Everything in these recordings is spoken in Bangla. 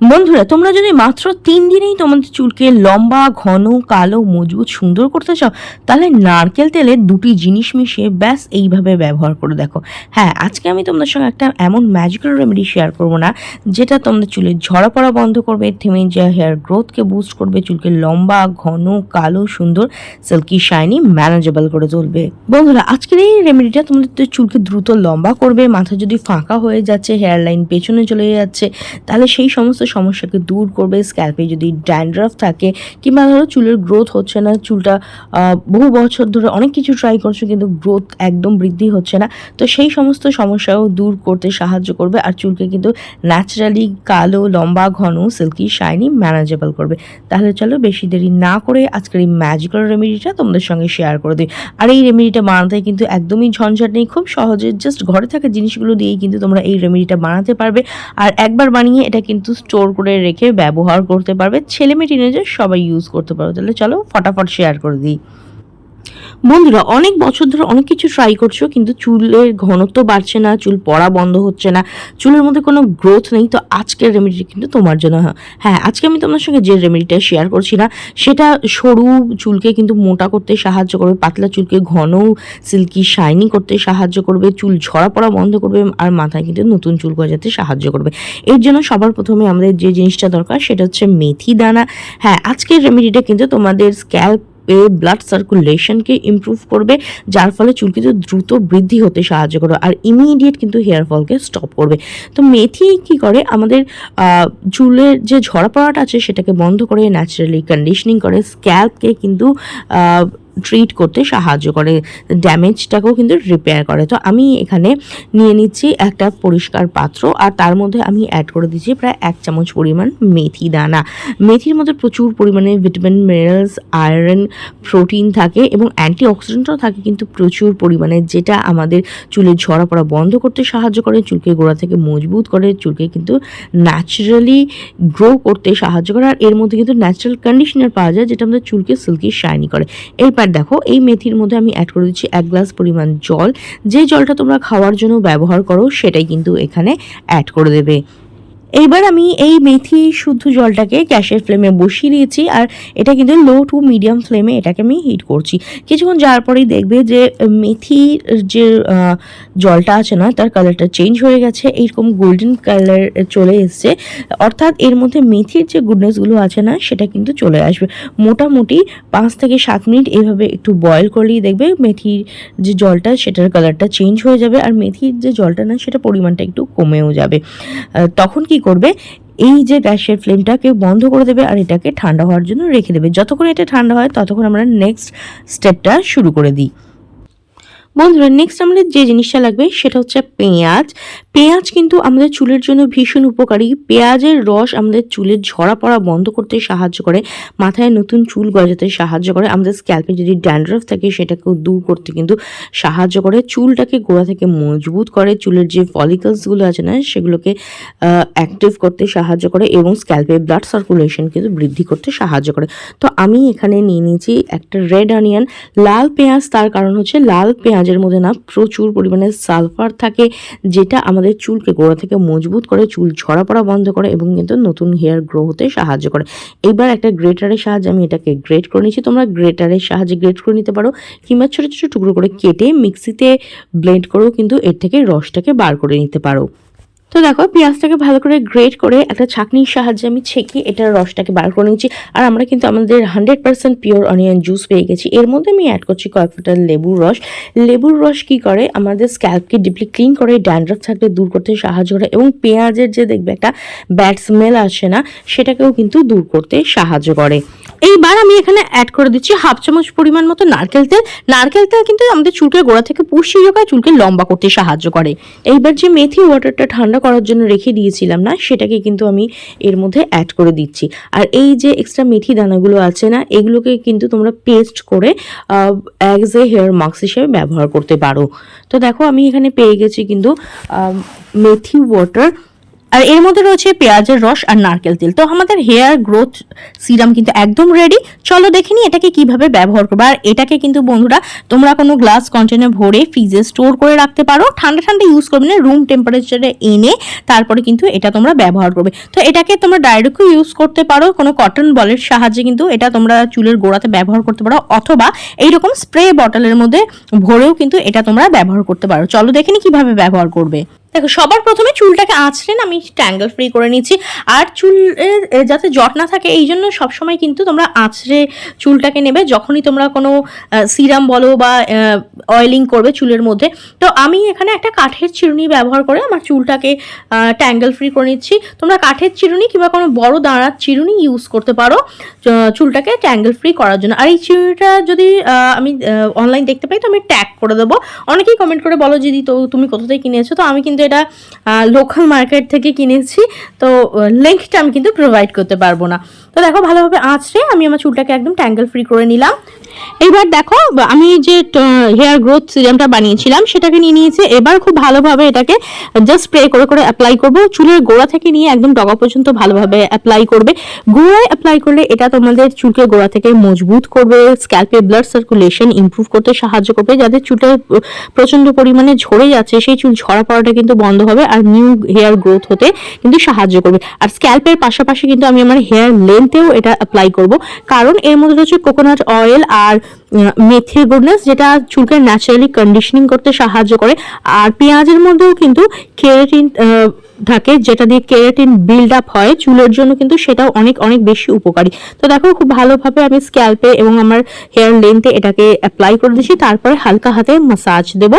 বন্ধুরা, তোমরা যদি মাত্র তিন দিনেই তোমাদের চুলকে লম্বা, ঘন, কালো, মজবুত, সুন্দর করতে চাও, তাহলে নারকেল তেলে দুটি জিনিস মিশিয়ে ব্যাস এইভাবে ব্যবহার করে দেখো। হ্যাঁ আজকে আমি তোমাদের সঙ্গে একটা এমন ম্যাজিক্যাল রেমেডি শেয়ার করব না, যেটা তোমাদের চুলে ঝরা পড়া বন্ধ করবে থেমে যা হেয়ার গ্রোথকে বুস্ট করবে, চুলকে লম্বা, ঘন, কালো, সুন্দর সিল্কি শাইনি ম্যানেজেবল করে তুলবে। বন্ধুরা, আজকের এই রেমেডিটা তোমাদের চুলকে দ্রুত লম্বা করবে, মাথা যদি ফাঁকা হয়ে যাচ্ছে হেয়ার লাইন পেছনে চলে যাচ্ছে, তাহলে সেই সমস্ত সমস্যাকে দূর করবে স্ক্যাল্পে যদি ড্যান্ড্রাফ থাকে কিংবা ধরো চুলের গ্রোথ হচ্ছে না, চুলটা বহু বছর ধরে অনেক কিছু ট্রাই করছ কিন্তু গ্রোথ একদম বৃদ্ধি হচ্ছে না, তো সেই সমস্ত সমস্যাও দূর করতে সাহায্য করবে আর চুলকে কিন্তু ন্যাচারালি কালো, লম্বা, ঘন সিল্কি শাইনি ম্যানেজেবল করবে। তাহলে চলো বেশি দেরি না করে আজকের এই ম্যাজিক্যাল রেমেডিটা তোমাদের সঙ্গে শেয়ার করে দিই। আর এই রেমেডিটা বানাতে কিন্তু একদমই ঝঞ্ঝাট নেই, খুব সহজে জাস্ট ঘরে থাকা জিনিসগুলো দিয়েই কিন্তু তোমরা এই রেমেডিটা বানাতে পারবে। আর একবার বানিয়ে এটা কিন্তু স্টোর করে রেখে ব্যবহার করতে পারবে। ছেলে মেয়ে টিনেজার সবাই ইউজ করতে পারবে। তাহলে চলো, ফটাফট শেয়ার করে দিই। বন্ধুরা, অনেক বছর ধরে অনেক কিছু ট্রাই করছ, কিন্তু চুলের ঘনত্ব বাড়ছে না, চুল পড়া বন্ধ হচ্ছে না, চুলের মধ্যে কোনো গ্রোথ নেই, তো আজকের রেমেডিটা কিন্তু তোমার জন্য হ্যাঁ। হ্যাঁ আজকে আমি তোমার সঙ্গে যে রেমেডিটা শেয়ার করছি না, সেটা সরু চুলকে কিন্তু মোটা করতে সাহায্য করবে, পাতলা চুলকে ঘন সিল্কি শাইনি করতে সাহায্য করবে, চুল ঝরা পড়া বন্ধ করবে, আর মাথায় কিন্তু নতুন চুল গজাতে সাহায্য করবে এর জন্য সবার প্রথমে আমাদের যে জিনিসটা দরকার, সেটা হচ্ছে মেথি দানা হ্যাঁ আজকের রেমেডিটা কিন্তু তোমাদের স্ক্যাল্প ব্লাড সার্কুলেশনকে ইমপ্রুভ করবে, যার ফলে চুল কিন্তু দ্রুত বৃদ্ধি হতে সাহায্য করবে আর ইমিডিয়েট কিন্তু হেয়ার ফলকে স্টপ করবে। তো মেথি কি করে? আমাদের চুলের যে ঝরা পড়াটা আছে সেটাকে বন্ধ করে ন্যাচারালি কন্ডিশনিং করে স্ক্যাল্পকে কিন্তু ট্রিট করতে সাহায্য করে ড্যামেজটাকেও কিন্তু রিপেয়ার করে। তো আমি এখানে নিয়ে নিচ্ছি একটা পরিষ্কার পাত্র আর তার মধ্যে আমি অ্যাড করে দিচ্ছি প্রায় এক চামচ পরিমাণ মেথি দানা। মেথির মধ্যে প্রচুর পরিমাণে ভিটামিন মিনারেলস আয়রন প্রোটিন থাকে এবং অ্যান্টি অক্সিডেন্টও থাকে কিন্তু প্রচুর পরিমাণে, যেটা আমাদের চুলের ঝরা পড়া বন্ধ করতে সাহায্য করে, চুলকে গোড়া থেকে মজবুত করে, চুলকে কিন্তু ন্যাচারালি গ্রো করতে সাহায্য করে। আর এর মধ্যে কিন্তু ন্যাচারাল কন্ডিশনার পাওয়া যায়, যেটা আমাদের চুলকে সিল্কি শাইনি করে। এরপর দেখো, এই মেথির মধ্যে আমি অ্যাড করে দিচ্ছি এক গ্লাস পরিমাণ জল। যে জলটা তোমরা খাওয়ার জন্য ব্যবহার করো, সেটাই কিন্তু এখানে অ্যাড করে দেবে। এইবার আমি এই মেথি শুদ্ধ জলটাকে গ্যাসের ফ্লেমে বসিয়ে দিয়েছি আর এটা কিন্তু লো টু মিডিয়াম ফ্লেমে এটাকে আমি হিট করছি। কিছুক্ষণ যাওয়ার পরেই দেখবে যে মেথির যে জলটা আছে না, তার কালারটা চেঞ্জ হয়ে গেছে, এইরকম গোল্ডেন কালার চলে এসছে। অর্থাৎ এর মধ্যে মেথির যে গুডনেসগুলো আছে না, সেটা কিন্তু চলে আসবে। মোটামুটি পাঁচ থেকে সাত মিনিট এভাবে একটু বয়েল করলেই দেখবে মেথির যে জলটা, সেটার কালারটা চেঞ্জ হয়ে যাবে। আর মেথির যে জলটা না, সেটা পরিমাণটা একটু কমেও যাবে। তখন কি করবে, এই যে গ্যাসের ফ্লেমটাকে বন্ধ করে দেবে আর এটাকে ঠান্ডা হওয়ার জন্য রেখে দেবে। যতক্ষণ এটা ঠান্ডা হয়, ততক্ষণ আমরা নেক্সট স্টেপটা শুরু করে দিই। বন্ধুরা নেক্সট আমাদের যে জিনিসটা লাগবে, সেটা হচ্ছে পেঁয়াজ। পেঁয়াজ কিন্তু আমাদের চুলের জন্য ভীষণ উপকারী। পেঁয়াজের রস আমাদের চুলের ঝরা পড়া বন্ধ করতে সাহায্য করে, মাথায় নতুন চুল গজাতে সাহায্য করে। আমাদের স্ক্যাল্পে যদি ড্যান্ড্রফ থাকে, সেটাকেও দূর করতে কিন্তু সাহায্য করে। চুলটাকে গোড়া থেকে মজবুত করে, চুলের যে ফলিকলসগুলো আছে না, সেগুলোকে অ্যাক্টিভ করতে সাহায্য করে এবং স্ক্যাল্পে ব্লাড সার্কুলেশন কিন্তু বৃদ্ধি করতে সাহায্য করে। তো আমি এখানে নিয়ে নিয়েছি একটা রেড অনিয়ন লাল পেঁয়াজ, তার কারণ হচ্ছে লাল পেঁয়াজের মধ্যে না প্রচুর পরিমাণে সালফার থাকে, যেটা আমাদের চুলকে গোড়া থেকে মজবুত করে চুল ঝরা পড়া বন্ধ করে এবং কিন্তু নতুন হেয়ার গ্রো হতে সাহায্য করে। এবার একটা গ্রেটারের সাহায্যে আমি এটাকে গ্রেট করে নিচ্ছি। তোমরা গ্রেটারের সাহায্যে গ্রেট করে নিতে পারো। কিংবা ছোটো ছোটো টুকরো করে কেটে মিক্সিতে ব্লেন্ড করেও কিন্তু এর থেকে রসটাকে বার করে নিতে পারো। তো দেখো, পেঁয়াজটাকে ভালো করে গ্রেট করে একটা ছাঁকনির সাহায্যে আমি ছেঁকে এটার রসটাকে বার করে নিচ্ছি আর আমরা কিন্তু আমাদের hundred percent pure onion juice পেয়ে গেছি। এর মধ্যে আমি অ্যাড করছি কয়েক ফোঁটা লেবুর রস। লেবুর রস কি করে? আমাদের স্ক্যাল্পকে ডিপলি ক্লিন করে ড্যান্ড্রফ থাকলে দূর করতে সাহায্য করে এবং পেঁয়াজের যে দেখবে একটা ব্যাড স্মেল আসে না, সেটাকেও কিন্তু দূর করতে সাহায্য করে। এইবার আমি এখানে অ্যাড করে দিচ্ছি হাফ চামচ পরিমাণ মতো নারকেল তেল। নারকেল তেল কিন্তু আমাদের চুলকে গোড়া থেকে পুষিয়ে যোগায় চুলকে লম্বা করতে সাহায্য করে। এইবার যে মেথি ওয়াটারটা ঠান্ডা করার জন্য রেখে দিয়েছিলাম না, সেটাকে কিন্তু আমি এর মধ্যে অ্যাড করে দিচ্ছি। আর এই যে এক্সট্রা মেথি দানাগুলো আছে না, এগুলোকে কিন্তু তোমরা পেস্ট করে অ্যাজ এ হেয়ার মাস্ক হিসেবে ব্যবহার করতে পারো। তো দেখো আমি এখানে পেয়ে গেছি কিন্তু মেথি ওয়াটার আর এর মধ্যে রয়েছে পেঁয়াজের রস আর নারকেল তেল। তো আমাদের হেয়ার গ্রোথ সিরাম কিন্তু একদম রেডি চলো দেখে এটাকে কীভাবে ব্যবহার করবে। আর এটাকে কিন্তু বন্ধুরা, তোমরা কোনো গ্লাস কন্টেনার ভরে ফ্রিজে স্টোর করে রাখতে পারো। ঠান্ডা ঠান্ডা ইউজ করবে না রুম টেম্পারেচারে এনে তারপরে কিন্তু এটা তোমরা ব্যবহার করবে। তো এটাকে তোমরা ডাইরেক্টও ইউজ করতে পারো। কোনো কটন বলের সাহায্যে কিন্তু এটা তোমরা চুলের গোড়াতে ব্যবহার করতে পারো। অথবা এইরকম স্প্রে বটলের মধ্যে ভরেও কিন্তু এটা তোমরা ব্যবহার করতে পারো। চলো দেখে নি কীভাবে ব্যবহার করবে। দেখো, সবার প্রথমে চুলটাকে আঁচড়ে না আমি ট্যাঙ্গেল ফ্রি করে নিচ্ছি। আর চুলের যাতে জট না থাকে, এই জন্য সবসময় কিন্তু তোমরা আঁচড়ে চুলটাকে নেবে। যখনই তোমরা কোনো সিরাম বলো বা অয়েলিং করবে চুলের মধ্যে। তো আমি এখানে একটা কাঠের চিরুনি ব্যবহার করে আমার চুলটাকে ট্যাঙ্গেল ফ্রি করে নিচ্ছি। তোমরা কাঠের চিরুনি কিংবা কোনো বড় দাঁড়ার চিরুনি ইউজ করতে পারো চুলটাকে ট্যাঙ্গেল ফ্রি করার জন্য। আর এই চিরুনিটা যদি আমি অনলাইন দেখতে পাই, তো আমি ট্যাগ করে দেবো। অনেকেই কমেন্ট করে বলো যদি তো তুমি কোথা থেকে কিনেছো? তো আমি কিন্তু এটা লোকাল মার্কেট থেকে কিনেছি। তো লেংথটা আমি কিন্তু প্রোভাইড করতে পারব না। তো দেখো ভালোভাবে আঁচড়ে আমি আমার চুলটাকে একদম ট্যাঙ্গেল ফ্রি করে নিলাম। এবার দেখো, আমি যে হেয়ার গ্রোথ সিরামটা বানিয়েছিলাম, সেটাকে নিয়ে নিয়েছি। এবার খুব ভালোভাবে এটাকে জাস্ট স্প্রে করে করে অ্যাপ্লাই করব। চুলের গোড়া থেকে নিয়ে একদম ডগা পর্যন্ত ভালোভাবে অ্যাপ্লাই করবে। গোড়ায় অ্যাপ্লাই করলে এটা তোমাদের চুলকে গোড়া থেকে মজবুত করবে স্ক্যাল্পে ব্লাড সার্কুলেশন ইমপ্রুভ করতে সাহায্য করবে। যাদের চুলে প্রচণ্ড পরিমাণে ঝরে যাচ্ছে, সেই চুল ঝরা পড়াটা কিন্তু বন্ধ হবে আর নিউ হেয়ার গ্রোথ হতে কিন্তু সাহায্য করবে। আর স্ক্যাল্পের পাশাপাশি কিন্তু আমি আমার হেয়ার লেন্থেও এটা অ্যাপ্লাই করব। কারণ এর মধ্যে রয়েছে কোকোনাট অয়েল আর উম, মেথির গুডনেস যেটা চুলকে ন্যাচারালি কন্ডিশনিং করতে সাহায্য করে। আর পেঁয়াজের মধ্যেও কিন্তু কেরাটিন থাকে, যেটা দিয়ে কেরাটিন বিল্ড আপ হয় চুলের জন্য, কিন্তু সেটাও অনেক অনেক বেশি উপকারী। তো দেখো, খুব ভালোভাবে আমি স্ক্যাল্পে এবং আমার হেয়ার লেন্থে এটাকে অ্যাপ্লাই করে দিচ্ছি তারপরে হালকা হাতে মাসাজ দেব।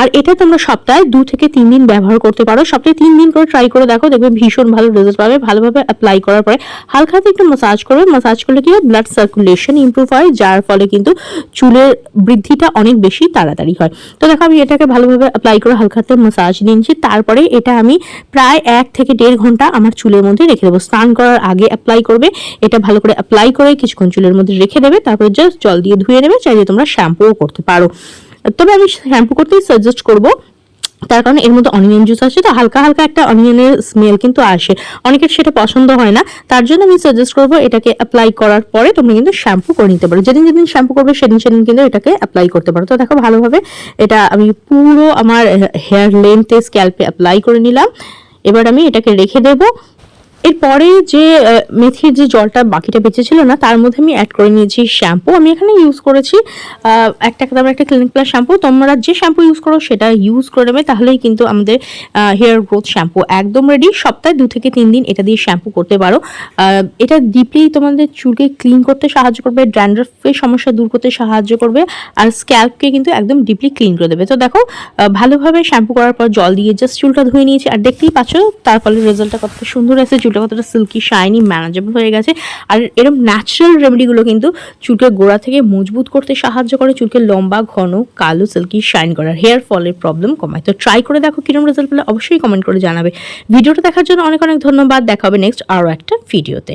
আর এটা তোমরা সপ্তাহে দু থেকে তিন দিন ব্যবহার করতে পারো। সপ্তাহে তিন দিন করে ট্রাই করে দেখো, দেখবে ভীষণ ভালো রেজাল্ট পাবে। ভালোভাবে অ্যাপ্লাই করার পরে হালকা হাতে একটু মাসাজ করবে। মাসাজ করলে কি হয়? ব্লাড সার্কুলেশন ইমপ্রুভ হয়, যার ফলে কিন্তু চুলের বৃদ্ধিটা অনেক বেশি তাড়াতাড়ি হয়। তো দেখো, আমি এটাকে ভালোভাবে অ্যাপ্লাই করে হালকা হাতে মাসাজ নিয়েছি। তারপরে এটা আমি প্রায় এক থেকে দেড় ঘণ্টা আমার চুলের মধ্যে রেখে দেবো। স্নান করার আগে অ্যাপ্লাই করবে, এটা ভালো করে অ্যাপ্লাই করে কিছুক্ষণ চুলের মধ্যে রেখে দেবে, তারপরে জাস্ট জল দিয়ে ধুয়ে নেবে, চাইলে তোমরা শ্যাম্পুও করতে পারো। তবে আমি শ্যাম্পু করতেই সাজেস্ট করব, তার কারণে এর মধ্যে অনিয়ন জুস আছে, তো হালকা হালকা একটা অনিয়নের স্মেল কিন্তু আসে। অনেকের সেটা পছন্দ হয় না, তার জন্য আমি সাজেস্ট করব এটাকে অ্যাপ্লাই করার পরে তোমরা কিন্তু শ্যাম্পু করে নিতে পারো। যেদিন যেদিন শ্যাম্পু করবে, সেদিন সেদিন কিন্তু এটাকে অ্যাপ্লাই করতে পারো। তো দেখো ভালোভাবে এটা আমি পুরো আমার হেয়ার লেন্থে স্ক্যাল্পে অ্যাপ্লাই করে নিলাম। এবার আমি এটাকে রেখে দেবো। এরপরে যে মেথির যে জলটা বাকিটা বেঁচে ছিল না, তার মধ্যে আমি অ্যাড করে নিয়েছি শ্যাম্পু আমি এখানে ইউজ করেছি এক টাকা দামের একটা ক্লিনিক প্লাস শ্যাম্পু তোমরা যে শ্যাম্পু ইউজ করো সেটা ইউজ করে নেবে, তাহলেই কিন্তু আমাদের হেয়ার গ্রোথ শ্যাম্পু একদম রেডি সপ্তাহে দু থেকে তিন দিন এটা দিয়ে শ্যাম্পু করতে পারো। এটা ডিপলি তোমাদের চুলকে ক্লিন করতে সাহায্য করবে ড্যান্ড্রফের সমস্যা দূর করতে সাহায্য করবে, আর স্ক্যাল্পকে কিন্তু একদম ডিপলি ক্লিন করে দেবে। তো দেখো ভালোভাবে শ্যাম্পু করার পর জল দিয়ে জাস্ট চুলটা ধুয়ে নিয়েছি, আর দেখতেই পাচ্ছ, তার ফলে রেজাল্টটা কত সুন্দর আছে চুলটা কতটা সিল্কি শাইনি ম্যানেজেবল হয়ে গেছে। আর এরকম ন্যাচারাল রেমেডিগুলো কিন্তু চুলকে গোড়া থেকে মজবুত করতে সাহায্য করে। চুলকে লম্বা, ঘন, কালো সিল্কি শাইন করার হেয়ার ফলের প্রবলেম কমায়। তো ট্রাই করে দেখো কিরম রেজাল্ট পেলে অবশ্যই কমেন্ট করে জানাবে। ভিডিওটা দেখার জন্য অনেক অনেক ধন্যবাদ। দেখা হবে নেক্সট আরও একটা ভিডিওতে